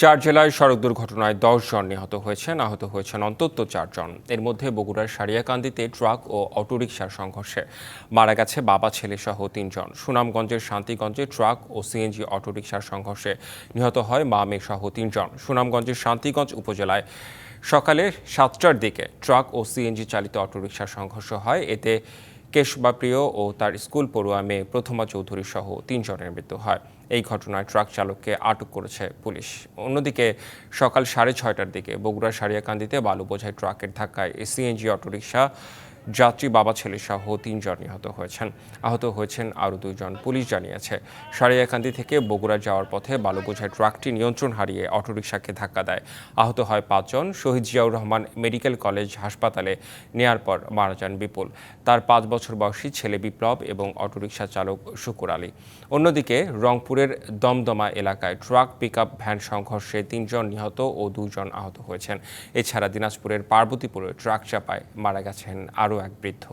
চার জেলায় সড়ক দুর্ঘটনায় দশ জন নিহত হয়েছেন, আহত হয়েছেন অন্তত চারজন। এর মধ্যে বগুড়ার সারিয়াকান্দিতে ট্রাক ও অটোরিকশার সংঘর্ষে মারা গেছে বাবা, ছেলে সহ তিনজন। সুনামগঞ্জের শান্তিগঞ্জে ট্রাক ও সিএনজি অটোরিকশার সংঘর্ষে নিহত হয় মা, মেয়ে সহ তিনজন। সুনামগঞ্জের শান্তিগঞ্জ উপজেলায় সকালে সাতটার দিকে ট্রাক ও সিএনজি চালিত অটোরিকশার সংঘর্ষ হয়। এতে কেশবাপ্রিয় ও তার স্কুল পড়ুয়া মেয়ে প্রথমা চৌধুরী সহ তিনজনের মৃত্যু হয়। এই ঘটনায় ট্রাক চালককে আটক করেছে পুলিশ। অন্যদিকে সকাল সাড়ে ছয়টার দিকে বগুড়ার সারিয়াকান্দিতে বালু বোঝাই ট্রাকের ধাক্কায় সিএনজি অটোরিকশা যাত্রী বাবা ছেলে সহ তিনজন নিহত হয়েছেন। আহত হয়েছেন আরও দুজন পুলিশ জানিয়েছে। সারিয়াকান্দি থেকে বগুড়া যাওয়ার পথে বালু বোঝাই ট্রাকটি নিয়ন্ত্রণ হারিয়ে অটোরিকশাকে ধাক্কা দেয়। আহত হয় পাঁচজন, শহীদ জিয়াউর রহমান মেডিকেল কলেজ হাসপাতালে নেয়ার পর মারা যান বিপুল। তার পাঁচ বছর বয়সী ছেলে বিপ্লব এবং অটোরিকশা চালক শুকুর আলী। অন্যদিকে রংপুরের দমদমা এলাকায় ট্রাক পিকআপ ভ্যান সংঘর্ষে তিনজন নিহত ও দুজন আহত হয়েছেন। এছাড়া দিনাজপুরের পার্বতীপুরে ট্রাক চাপায় মারা গেছেন আরও এক বৃদ্ধ